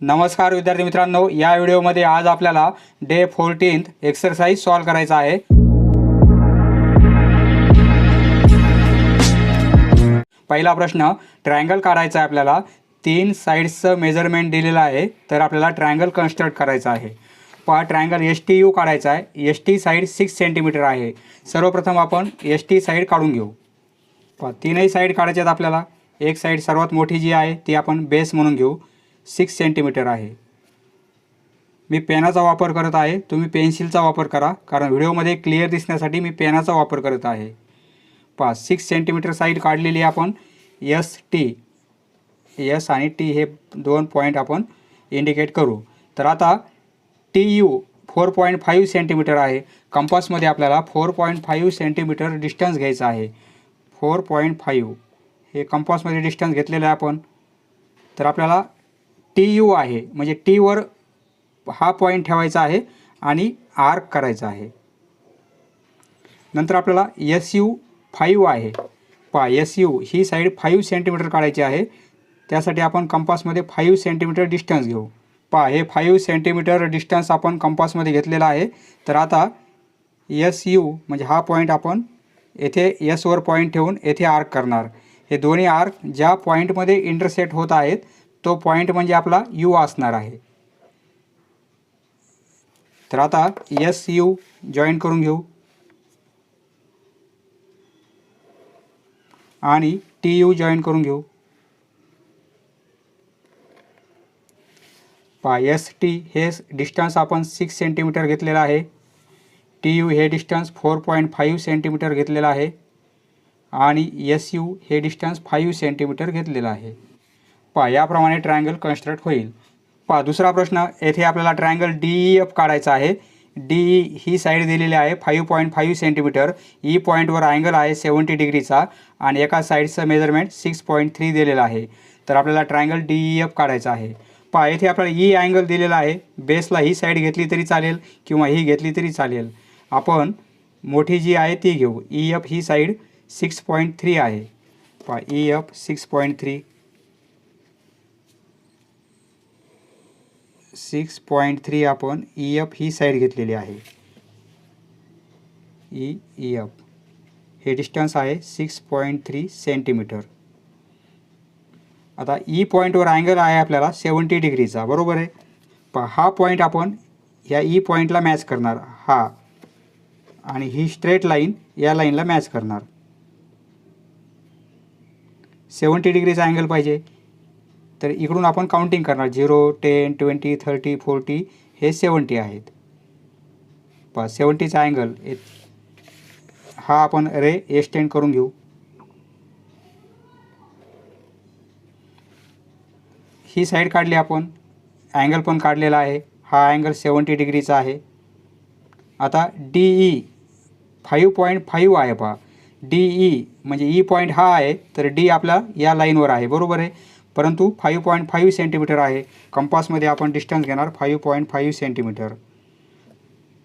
नमस्कार विद्यार्थी मित्रांनो या व्हिडिओमध्ये आज आपल्याला डे फोर्टीन्थ एक्सरसाइज सॉल्व करायचा आहे. पहिला प्रश्न ट्रायंगल काढायचा आहे आपल्याला. तीन साईड्सचं मेजरमेंट दिलेलं आहे तर आपल्याला ट्रायंगल कन्स्ट्रक्ट करायचा आहे. पहा ट्रायंगल एस टी यू काढायचा आहे. S T side six centimetre आहे. सर्वप्रथम आपण एस टी साईड काढून घेऊ. पहा तीनही साईड काढायचे आहेत आपल्याला. एक साईड सर्वात मोठी जी आहे ती आपण बेस म्हणून घेऊ. सिक्स सेंटीमीटर आहे. मी पेनाचा वापर करत आहे. तुम्ही पेन्सिलचा वापर करा. कारण व्हिडिओमध्ये क्लिअर दिसण्यासाठी मी पेनाचा वापर करत आहे. पहा सिक्स सेंटीमीटर साईड काढलेली आहे आपण. यस टी यस आणि टी हे दोन पॉईंट आपण इंडिकेट करू. तर आता T U four point five centimetre आहे. कंपासमध्ये आपल्याला four point five centimetre distance घ्यायचं आहे. फोर पॉईंट फाईव्ह हे कंपासमध्ये डिस्टन्स घेतलेलं आहे आपण. तर आपल्याला टी यू आहे. म्हणजे टीवर हा पॉईंट ठेवायचा आहे आणि आर्क करायचा आहे. नंतर आपल्याला एस यू फाईव्ह आहे. पा एस यू ही साईड फाईव्ह सेंटीमीटर काढायची आहे. त्यासाठी आपण कंपासमध्ये फाईव्ह सेंटीमीटर डिस्टन्स घेऊ. पा हे फाईव्ह सेंटीमीटर डिस्टन्स आपण कंपासमध्ये घेतलेला आहे. तर आता एस यू म्हणजे हा पॉईंट आपण येथे यसवर पॉईंट ठेवून येथे आर्क करणार. हे दोन्ही आर्क ज्या पॉईंटमध्ये इंटरसेट होत आहेत तो पॉईंट म्हणजे आपला यू असणार आहे. तर आता एस यू जॉईन करून घेऊ. आणि टी यू जॉईन करून घेऊ. पा एस टी हे डिस्टन्स आपण सिक्स सेंटीमीटर घेतलेलं आहे. टी यू हे distance four point five centimetre घेतलेलं आहे. आणि एस यू हे डिस्टन्स फाईव्ह सेंटीमीटर घेतलेलं आहे. पहा याप्रमाणे ट्रायंगल कन्स्ट्रक्ट होईल. पहा दुसरा प्रश्न येथे आपल्याला ट्रायंगल डी ई एफ काढायचा आहे. डी ई ही साईड दिलेली आहे five point five centimeter E पॉईंटवर अँगल आहे सेवन्टी डिग्रीचा आणि एका साईडचं मेजरमेंट सिक्स पॉईंट थ्री दिलेलं आहे. तर आपल्याला ट्रायंगल डी ई एफ काढायचा आहे. पहा येथे आपल्याला e ई अँगल दिलेला आहे. बेसला ही साईड घेतली तरी चालेल किंवा ही घेतली तरी चालेल. आपण मोठी जी आहे ती घेऊ. ई एफ ही साईड सिक्स पॉईंट थ्री आहे. पहा E F six point three six point three आपण ई एफ ही साईड घेतलेली आहे. ई ई एफ हे डिस्टन्स आहे सिक्स पॉईंट थ्री सेंटीमीटर आता ई पॉईंटवर अँगल आहे आपल्याला सेवन्टी डिग्रीचा बरोबर आहे? प हा पॉईंट आपण ह्या ई पॉईंटला मॅच करणार. हा. आणि ही स्ट्रेट लाईन या लाईनला मॅच करणार. सेवन्टी डिग्रीचा अँगल पाहिजे. तर इकडून आपण काउंटिंग करणार. Zero ten twenty thirty forty हे सेवन्टी आहेत. पहा सेवन्टीचा अँगल हा आपण रे एक्सटेंड करून घेऊ. ही साईड काढली आपण. अँगल पण काढलेला आहे. हा अँगल सेवन्टी डिग्रीचा आहे. आता D E five point five आहे पहा. डी ई म्हणजे e ई पॉईंट हा आहे तर डी आपला या लाईनवर आहे. बरोबर आहे? परंतु फाईव्ह पॉईंट फाईव्ह सेंटीमीटर आहे. कंपासमध्ये आपण डिस्टन्स घेणार five point five centimetre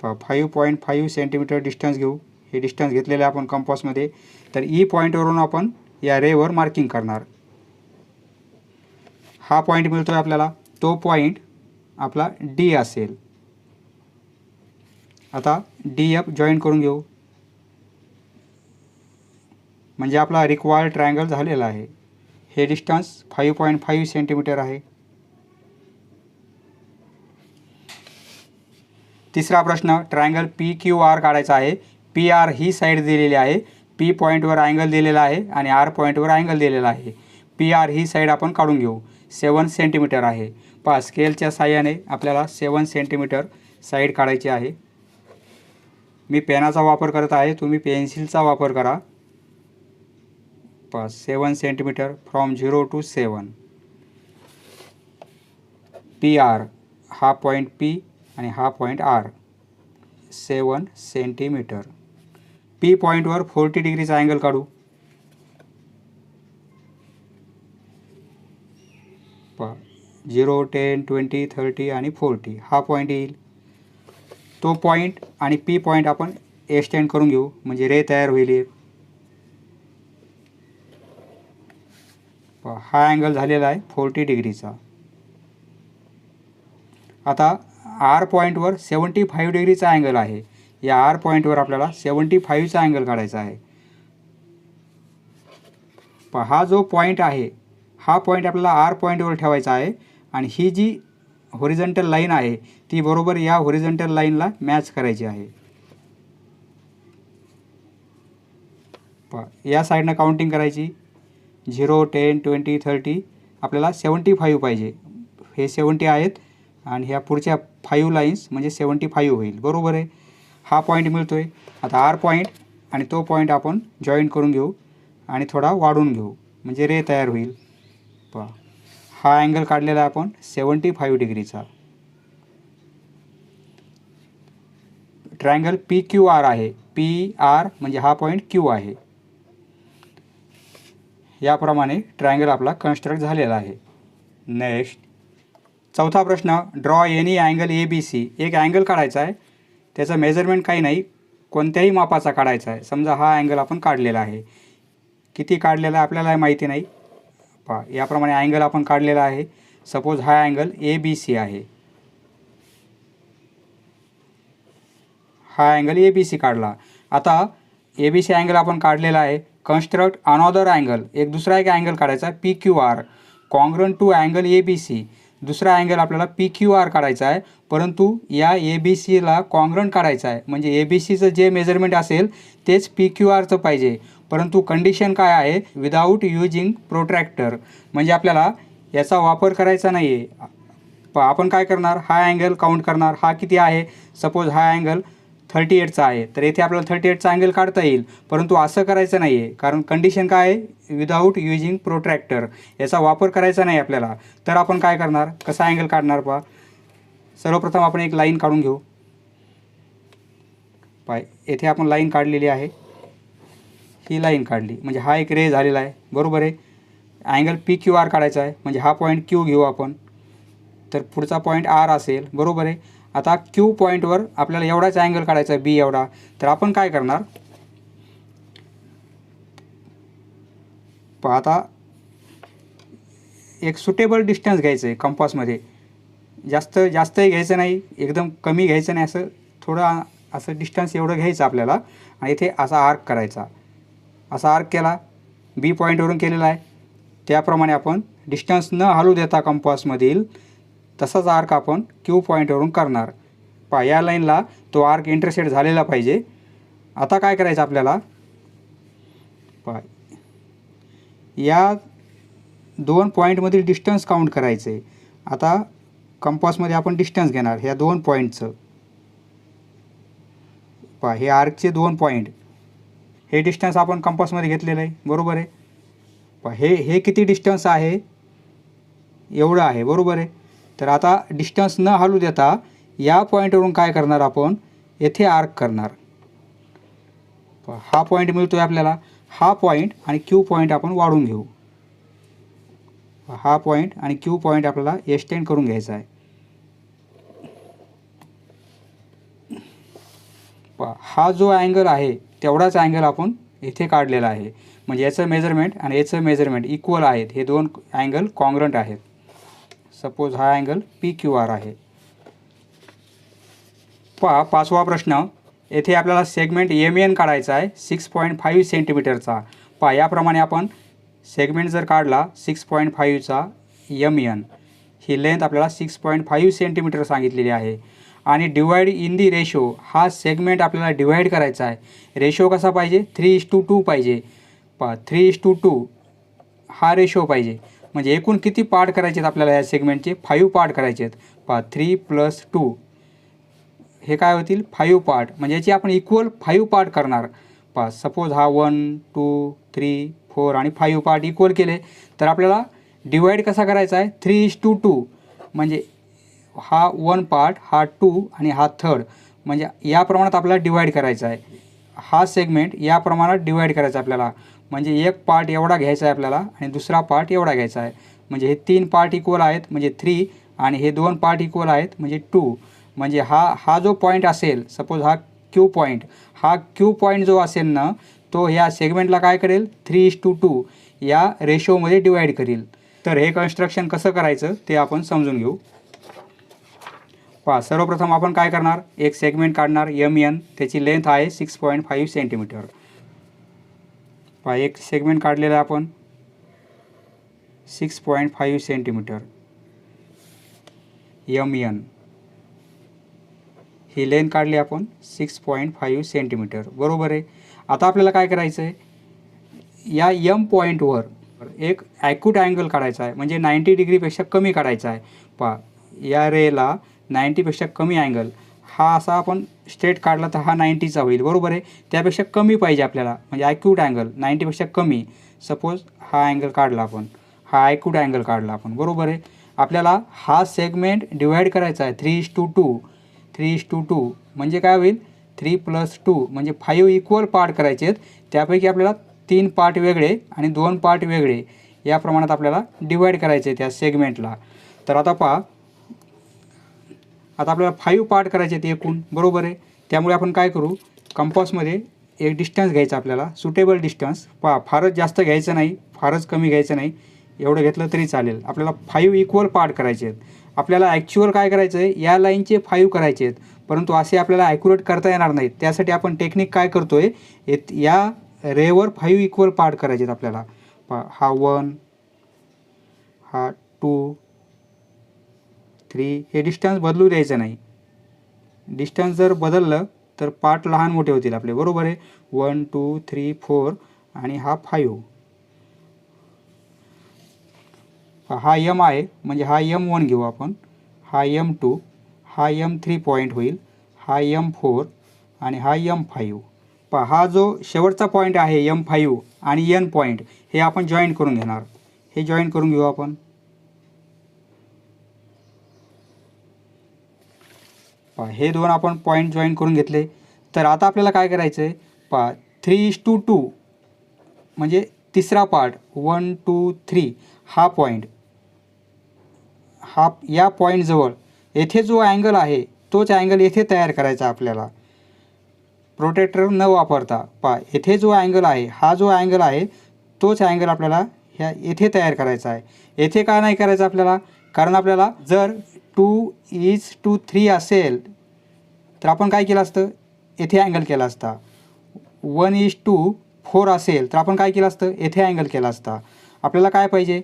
five point five centimetre distance घेऊ. हे डिस्टन्स घेतलेलं आहे आपण कंपासमध्ये तर e ई पॉईंटवरून आपण या रेवर मार्किंग करणार. हा पॉईंट मिळतो आहे आपल्याला. तो पॉईंट आपला डी असेल. आता डी एफ जॉईन करून घेऊ. म्हणजे आपला रिक्वायर्ड ट्रायंगल झालेला आहे. हे distance five point five centimetre आहे. तिसरा प्रश्न ट्रायंगल पी क्यू आर काढायचा आहे. पी आर ही साईड दिलेली आहे. पी पॉईंटवर अँगल दिलेला आहे आणि आर पॉईंटवर अँगल दिलेला आहे. पी आर ही साईड आपण काढून घेऊ. सेवन सेंटीमीटर आहे. पहा स्केलच्या साह्याने आपल्याला सेवन सेंटीमीटर साईड काढायची आहे. मी पेनाचा वापर करत आहे. तुम्ही पेन्सिलचा वापर करा. पहा seven centimetre from zero to seven. P R हा पॉईंट पी आणि हा point R. Seven centimetre. P पॉईंटवर फोर्टी डिग्रीचा अँगल काढू. पहा झिरो टेन ट्वेंटी थर्टी आणि फोर्टी. हा पॉईंट येईल. तो पॉईंट आणि पी पॉईंट आपण एक्सटेंड करून घेऊ. म्हणजे रे तयार होईल एक पहा, हा अँगल झालेला आहे फोर्टी डिग्रीचा आता आर पॉईंटवर सेवन्टी फाईव्ह डिग्रीचा अँगल आहे. या आर पॉईंटवर आपल्याला सेवन्टी फाईव्हचा अँगल काढायचा आहे. प हा जो पॉईंट आहे हा पॉईंट आपल्याला आर पॉईंटवर ठेवायचा आहे आणि ही जी होरिझंटल लाईन आहे ती बरोबर या होरिझंटल लाईनला मॅच करायची आहे. प या साईडनं काउंटिंग करायची. झिरो टेन ट्वेंटी थर्टी आपल्याला सेवन्टी फाईव्ह पाहिजे. हे सेवन्टी आहेत आणि ह्या पुढच्या फाईव्ह लाईन्स म्हणजे सेवन्टी फाईव्ह होईल. बरोबर आहे? हा पॉईंट मिळतो आहे आता आर पॉईंट आणि तो पॉईंट आपण जॉईन करून घेऊ आणि थोडा वाढून घेऊ. म्हणजे रे तयार होईल. पहा. हा अँगल काढलेला आहे आपण सेवन्टी फाईव्ह डिग्रीचा. ट्रायंगल पी क्यू आर आहे. पी आर म्हणजे हा पॉईंट क्यू आहे. याप्रमाणे ट्रायंगल आपला कन्स्ट्रक्ट झालेला आहे. नेक्स्ट चौथा प्रश्न draw any angle A B C एक अँगल काढायचा आहे. त्याचं मेजरमेंट काही नाही. कोणत्याही मापाचा काढायचा आहे. समजा हा अँगल आपण काढलेला आहे. किती काढलेला आहे आपल्याला माहिती नाही. पहा याप्रमाणे अँगल आपण काढलेला आहे. सपोज हा अँगल ए बी सी आहे. हा अँगल ए बी सी काढला. आता ए बी सी अँगल आपण काढलेला आहे. कन्स्ट्रक्ट अनॉदर अँगल एक दुसरा एक अँगल काढायचा आहे P Q R congruent to angle A B C दुसरा अँगल आपल्याला पी क्यू आर काढायचा आहे. परंतु या ए बी सीला कॉन्ग्रन काढायचं आहे. म्हणजे ए बी सीचं जे मेजरमेंट असेल तेच पी क्यू आरचं पाहिजे. परंतु कंडिशन काय आहे? विदाऊट युजिंग प्रोट्रॅक्टर म्हणजे आपल्याला याचा वापर करायचा नाही आहे प आपण काय करणार? हा अँगल काउंट करणार. हा किती आहे? सपोज हा अँगल थर्टी एटचा आहे. तर येथे आपल्याला थर्टी एटचा अँगल काढता येईल. परंतु असं करायचं नाही आहे कारण कंडिशन काय आहे? विदाऊट युजिंग प्रोट्रॅक्टर याचा वापर करायचा नाही आपल्याला. तर आपण काय करणार? कसा अँगल काढणार पहा सर्वप्रथम आपण एक लाईन काढून घेऊ. पाय येथे आपण लाईन काढलेली आहे. ही लाईन काढली. म्हणजे हा एक रे झालेला आहे. बरोबर आहे? अँगल पी क्यू आर काढायचा आहे. म्हणजे हा पॉईंट क्यू घेऊ आपण. तर पुढचा पॉईंट आर असेल. बरोबर आहे? आता क्यू पॉईंटवर आपल्याला एवढाच अँगल काढायचा आहे बी एवढा. तर आपण काय करणार? पहा आता एक सुटेबल डिस्टन्स घ्यायचं आहे कंपासमध्ये जास्त जास्तही घ्यायचं नाही एकदम कमी घ्यायचं नाही असं थोडं असं डिस्टन्स एवढं घ्यायचं आपल्याला. आणि इथे असा आर्क करायचा. असा आर्क केला बी पॉईंटवरून केलेला आहे. त्याप्रमाणे आपण डिस्टन्स न हलू देता कंपासमधील तसाच आर्क आपण क्यू पॉईंटवरून करणार. पा या लाईनला तो आर्क इंटरसेट झालेला पाहिजे. आता काय करायचं आपल्याला? पा या दोन पॉईंटमधील डिस्टन्स काउंट करायचं आहे आता कंपासमध्ये आपण डिस्टन्स घेणार ह्या दोन पॉईंटचं पहा हे आर्कचे दोन पॉईंट हे डिस्टन्स आपण कंपासमध्ये घेतलेलं आहे बरोबर आहे? पहा हे हे किती डिस्टन्स आहे? एवढं आहे बरोबर आहे? तर आता डिस्टन्स न हलू देता या पॉईंटवरून काय करणार आपण? येथे आर्क करणार. हा पॉईंट मिळतो आहे आपल्याला. हा पॉईंट आणि क्यू पॉईंट आपण वाढून घेऊ. हा पॉईंट आणि क्यू पॉईंट आपल्याला एक्सटेंड करून घ्यायचा आहे. हा जो अँगल आहे तेवढाच अँगल आपण इथे काढलेला आहे. म्हणजे याचं मेजरमेंट आणि याचं मेजरमेंट इक्वल आहेत. हे दोन अँगल कॉंग्रंट आहेत. सपोज हा अँगल पी क्यू आर आहे. पहा पाचवा प्रश्न. येथे आपल्याला सेगमेंट एम एन काढायचा आहे सिक्स पॉईंट फाईव्ह सेंटीमीटरचा पहा याप्रमाणे आपण सेगमेंट जर काढला सिक्स पॉईंट फाईव्हचा एम एन ही लेंथ आपल्याला सिक्स पॉईंट फाईव्ह सेंटीमीटर सांगितलेली आहे. आणि डिवाईड इन दी रेशो हा सेगमेंट आपल्याला डिवाईड करायचा आहे. रेशो कसा पाहिजे? थ्री इज टू टू पाहिजे. पहा थ्री इज टू टू हा रेशो पाहिजे. म्हणजे एकूण किती पार्ट करायचे आहेत आपल्याला या सेगमेंटचे फाईव्ह पार्ट करायचे आहेत. पहा थ्री प्लस टू हे काय होतील? फाईव्ह पार्ट म्हणजे याची आपण इक्वल फाईव्ह पार्ट करणार. पहा सपोज हा वन टू थ्री फोर आणि फाईव्ह पार्ट इक्वल केले तर आपल्याला डिवाईड कसा करायचा आहे? थ्री इज टू टू म्हणजे हा वन पार्ट हा टू आणि हा थर्ड म्हणजे या प्रमाणात आपल्याला डिवाईड करायचा आहे. हा सेगमेंट या प्रमाणात डिवाईड करायचा आपल्याला. म्हणजे एक पार्ट एवढा घ्यायचा आहे आपल्याला आणि दुसरा पार्ट एवढा घ्यायचा आहे. म्हणजे हे तीन पार्ट इक्वल आहेत म्हणजे थ्री आणि हे दोन पार्ट इक्वल आहेत म्हणजे टू म्हणजे हा हा जो पॉईंट असेल सपोज हा क्यू पॉईंट हा क्यू पॉईंट जो असेल ना तो ह्या सेगमेंटला काय करेल? थ्री इज टू टू या रेशोमध्ये डिवाईड करील. तर हे कन्स्ट्रक्शन कसं करायचं ते आपण समजून घेऊ. पहा सर्वप्रथम आपण काय करणार? एक सेगमेंट काढणार एम एन त्याची लेंथ आहे सिक्स पॉईंट फाईव्ह सेंटीमीटर पहा एक सेगमेंट काढलेला आहे आपण. Six point five centimetre M N ही लेन काढली आपण सिक्स पॉईंट फाईव्ह सेंटीमीटर बरोबर आहे? आता आपल्याला काय करायचं आहे या यम पॉईंटवर एक ॲक्यूट अँगल काढायचा आहे. म्हणजे नाईंटी डिग्रीपेक्षा कमी काढायचा आहे. पहा या रेला नाईंटीपेक्षा कमी अँगल हा असा आपण स्ट्रेट काढला तर हा नाईंटीचा होईल. बरोबर आहे? त्यापेक्षा कमी पाहिजे आपल्याला. म्हणजे ॲक्यूट अँगल नाईंटीपेक्षा कमी. सपोज हा अँगल काढला आपण. हा ॲक्यूट अँगल काढला आपण. बरोबर आहे? आपल्याला हा सेगमेंट डिवाईड करायचा आहे. Three is to two three is to two म्हणजे काय होईल? थ्री प्लस टू म्हणजे फाईव्ह इक्वल पार्ट करायचे आहेत. त्यापैकी आपल्याला तीन पार्ट वेगळे आणि दोन पार्ट वेगळे. या प्रमाणात आपल्याला डिवाईड करायचे आहेत त्या सेगमेंटला तर आता पहा आता आपल्याला फाईव्ह पार्ट करायचे आहेत एकूण बरोबर आहे? त्यामुळे आपण काय करू? कंपासमध्ये एक डिस्टन्स घ्यायचा आपल्याला. सुटेबल डिस्टन्स पहा फारच जास्त घ्यायचं नाही फारच कमी घ्यायचं नाही. एवढं घेतलं तरी चालेल. आपल्याला फाईव्ह इक्वल पार्ट करायचे आहेत. आपल्याला ॲक्च्युअल काय करायचं आहे? या लाईनचे फाईव्ह करायचे आहेत. परंतु असे आपल्याला ॲक्युरेट करता येणार नाहीत. त्यासाठी आपण टेक्निक काय करतो आहे या रेवर फाईव्ह इक्वल पार्ट करायचे आहेत आपल्याला. पहा हा वन हा टू थ्री हे डिस्टन्स बदलू द्यायचं नाही. डिस्टन्स जर बदललं तर पार्ट लहान मोठे होतील आपले. बरोबर आहे? वन टू थ्री फोर आणि हा फाईव्ह हा यम आहे. म्हणजे हा यम वन घेऊ आपण. हा यम टू हा यम थ्री पॉईंट होईल. हा यम फोर आणि हा यम फाईव्ह पहा हा जो शेवटचा पॉईंट आहे यम फाईव्ह आणि यन पॉईंट हे आपण जॉईंट करून घेणार. हे जॉईंट करून घेऊ आपण. पहा हे दोन आपण पॉईंट जॉईन करून घेतले. तर आता आपल्याला काय करायचं आहे पहा थ्री इज टू टू म्हणजे तिसरा पार्ट वन टू थ्री हा पॉईंट हा या पॉईंटजवळ येथे जो अँगल आहे तोच अँगल येथे तयार करायचा आपल्याला. प्रोटेक्टर न वापरता. पहा येथे जो अँगल आहे हा जो अँगल आहे तोच अँगल आपल्याला ह्या येथे तयार करायचा आहे. येथे का नाही करायचं आपल्याला? कारण आपल्याला जर टू इज टू थ्री असेल तर आपण काय केलं असतं? येथे अँगल केला असता. वन इज टू फोर असेल तर आपण काय केलं असतं? येथे अँगल केला असता. आपल्याला काय पाहिजे?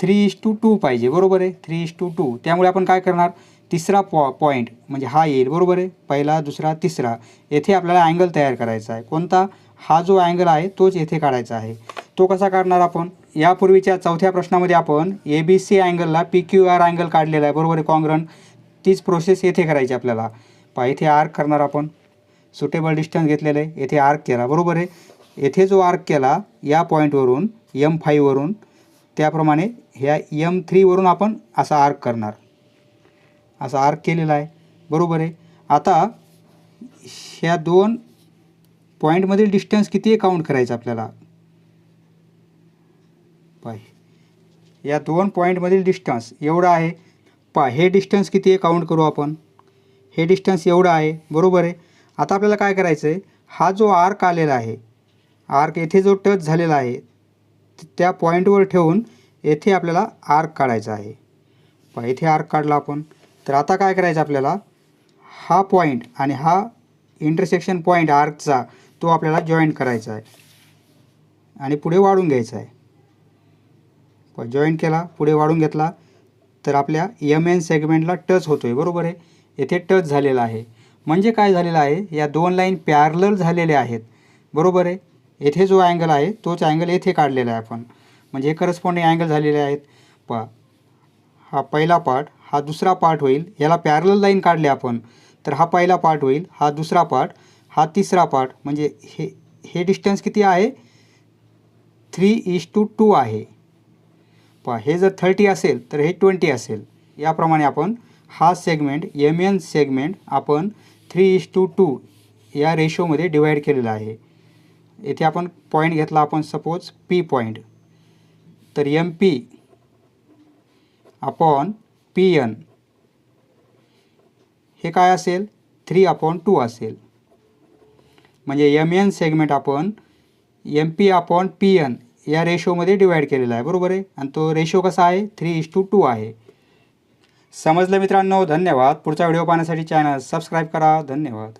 थ्री इज टू टू पाहिजे बरोबर आहे? Three is to two. त्यामुळे आपण काय करणार? तिसरा पॉ पॉईंट म्हणजे हा येईल बरोबर आहे? पहिला दुसरा तिसरा. येथे आपल्याला अँगल तयार करायचा आहे. कोणता? हा जो अँगल आहे तोच येथे काढायचा आहे. तो कसा काढणार आपण? यापूर्वीच्या चौथ्या प्रश्नामध्ये आपण ए बी सी अँगलला पी क्यू आर अँगल काढलेला आहे. बरोबर आहे कॉंग्रन? तीच प्रोसेस येथे करायची आपल्याला. पहा येथे आर्क करणार आपण. सुटेबल डिस्टन्स घेतलेलं आहे. येथे आर्क केला. बरोबर आहे? येथे जो आर्क केला या पॉईंटवरून यम फायवरून त्याप्रमाणे ह्या यम थ्रीवरून आपण असा आर्क करणार. असा आर्क केलेला आहे. बरोबर आहे? आता ह्या दोन पॉईंटमधील डिस्टन्स किती आहे काउंट करायचं आपल्याला? पाय. या दोन पॉईंटमधील डिस्टन्स एवढं आहे. पा हे डिस्टन्स किती आहे? काउंट करू आपण. हे डिस्टन्स एवढं आहे. बरोबर आहे. आता आपल्याला काय करायचं आहे हा जो आर्क आलेला आहे आर्क येथे जो टच झालेला आहे त्या पॉईंटवर ठेवून येथे आपल्याला आर्क काढायचा आहे. पहा येथे आर्क काढला आपण. तर आता काय करायचं आपल्याला? हा पॉईंट आणि हा इंटरसेक्शन पॉईंट आर्कचा तो आपल्याला जॉईंट करायचा आहे. आणि पुढे वाढून घ्यायचा आहे. जॉईंट केला पुढे वाढून घेतला तर आपल्या यम एन सेगमेंटला टच होतो आहे बरोबर आहे? येथे टच झालेला आहे. म्हणजे काय झालेलं आहे? या दोन लाईन पॅरलल झालेल्या आहेत बरोबर आहे? येथे जो अँगल आहे तोच अँगल येथे काढलेला आहे आपण. म्हणजे हे करस्पॉन्डिंग अँगल झालेले आहेत. प हा पहिला पार्ट हा दुसरा पार्ट होईल. याला पॅरलल लाईन काढले आपण. तर हा पहिला पार्ट होईल हा दुसरा पार्ट हा तिसरा पार्ट म्हणजे हे हे डिस्टन्स किती आहे? थ्री इज टू टू आहे. पहा हे जर थर्टी असेल तर हे ट्वेंटी असेल. याप्रमाणे आपण हा सेगमेंट एम एन सेगमेंट आपण थ्री इश टू टू या रेशोमध्ये डिवाईड केलेला आहे. येथे आपण पॉईंट घेतला आपण सपोज पी पॉईंट तर M P upon P N हे काय असेल? थ्री अपॉन टू असेल. म्हणजे एम एन सेगमेंट आपण M P upon P N या रेशोमध्ये डिवाईड केलेला आहे. बरोबर आहे? आणि तो रेशो कसा आहे? थ्री इश टू टू आहे. समजलं मित्रांनो? धन्यवाद. पुढचा व्हिडिओ पाहण्यासाठी चॅनल सबस्क्राईब करा. धन्यवाद.